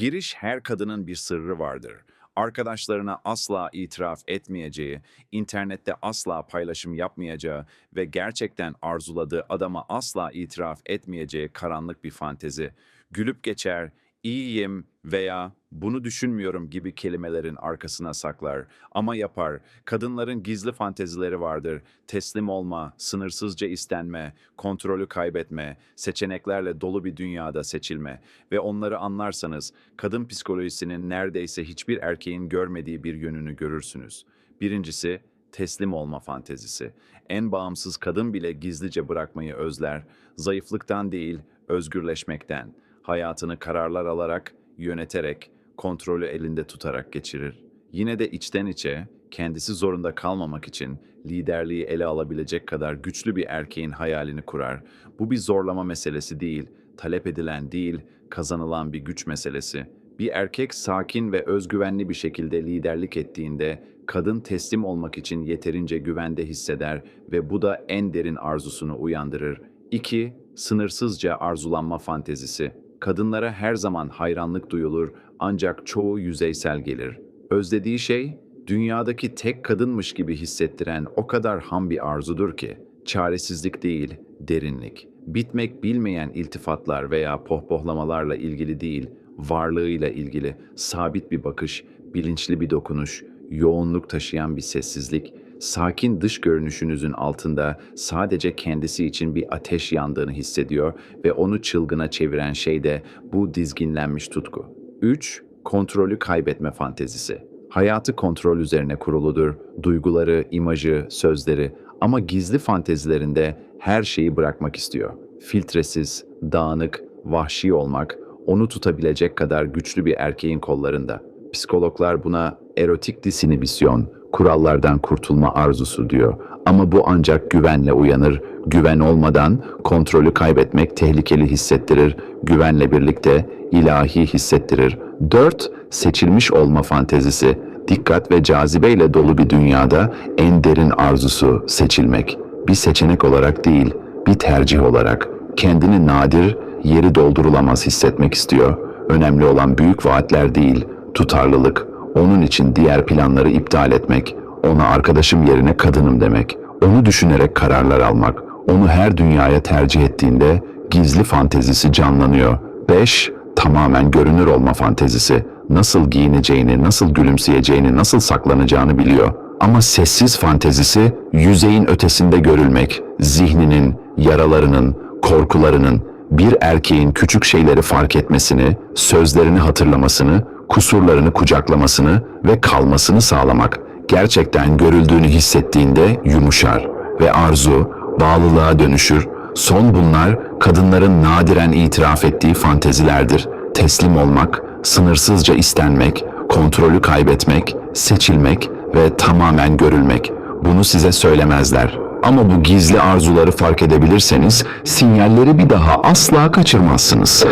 Giriş her kadının bir sırrı vardır. Arkadaşlarına asla itiraf etmeyeceği, internette asla paylaşım yapmayacağı ve gerçekten arzuladığı adama asla itiraf etmeyeceği karanlık bir fantezi. Gülüp geçer, iyiyim veya bunu düşünmüyorum gibi kelimelerin arkasına saklar. Ama yapar. Kadınların gizli fantezileri vardır. Teslim olma, sınırsızca istenme, kontrolü kaybetme, seçeneklerle dolu bir dünyada seçilme ve onları anlarsanız kadın psikolojisinin neredeyse hiçbir erkeğin görmediği bir yönünü görürsünüz. Birincisi teslim olma fantezisi. En bağımsız kadın bile gizlice bırakmayı özler. Zayıflıktan değil, özgürleşmekten. Hayatını kararlar alarak, yöneterek, kontrolü elinde tutarak geçirir. Yine de içten içe, kendisi zorunda kalmamak için liderliği ele alabilecek kadar güçlü bir erkeğin hayalini kurar. Bu bir zorlama meselesi değil, talep edilen değil, kazanılan bir güç meselesi. Bir erkek sakin ve özgüvenli bir şekilde liderlik ettiğinde kadın teslim olmak için yeterince güvende hisseder ve bu da en derin arzusunu uyandırır. 2. Sınırsızca arzulanma fantezisi. Kadınlara her zaman hayranlık duyulur ancak çoğu yüzeysel gelir. Özlediği şey dünyadaki tek kadınmış gibi hissettiren o kadar ham bir arzudur ki çaresizlik değil, derinlik. Bitmek bilmeyen iltifatlar veya pohpohlamalarla ilgili değil, varlığıyla ilgili sabit bir bakış, bilinçli bir dokunuş, yoğunluk taşıyan bir sessizlik, sakin dış görünüşünüzün altında sadece kendisi için bir ateş yandığını hissediyor ve onu çılgına çeviren şey de bu dizginlenmiş tutku. 3. Kontrolü kaybetme fantezisi. Hayatı kontrol üzerine kuruludur. Duyguları, imajı, sözleri ama gizli fantezilerinde her şeyi bırakmak istiyor. Filtresiz, dağınık, vahşi olmak onu tutabilecek kadar güçlü bir erkeğin kollarında. Psikologlar buna erotik disinibisyon, kurallardan kurtulma arzusu diyor. Ama bu ancak güvenle uyanır. Güven olmadan kontrolü kaybetmek tehlikeli hissettirir. Güvenle birlikte ilahi hissettirir. 4. Seçilmiş olma fantezisi. Dikkat ve cazibeyle dolu bir dünyada en derin arzusu seçilmek. Bir seçenek olarak değil, bir tercih olarak. Kendini nadir, yeri doldurulamaz hissetmek istiyor. Önemli olan büyük vaatler değil, tutarlılık. Onun için diğer planları iptal etmek, ona arkadaşım yerine kadınım demek, onu düşünerek kararlar almak, onu her dünyaya tercih ettiğinde gizli fantezisi canlanıyor. 5. Tamamen görünür olma fantezisi. Nasıl giyineceğini, nasıl gülümseyeceğini, nasıl saklanacağını biliyor. Ama sessiz fantezisi yüzeyin ötesinde görülmek, zihninin, yaralarının, korkularının, bir erkeğin küçük şeyleri fark etmesini, sözlerini hatırlamasını, kusurlarını kucaklamasını ve kalmasını sağlamak. Gerçekten görüldüğünü hissettiğinde yumuşar ve arzu bağlılığa dönüşür. Son bunlar kadınların nadiren itiraf ettiği fantezilerdir. Teslim olmak, sınırsızca istenmek, kontrolü kaybetmek, seçilmek ve tamamen görülmek. Bunu size söylemezler. Ama bu gizli arzuları fark edebilirseniz sinyalleri bir daha asla kaçırmazsınız.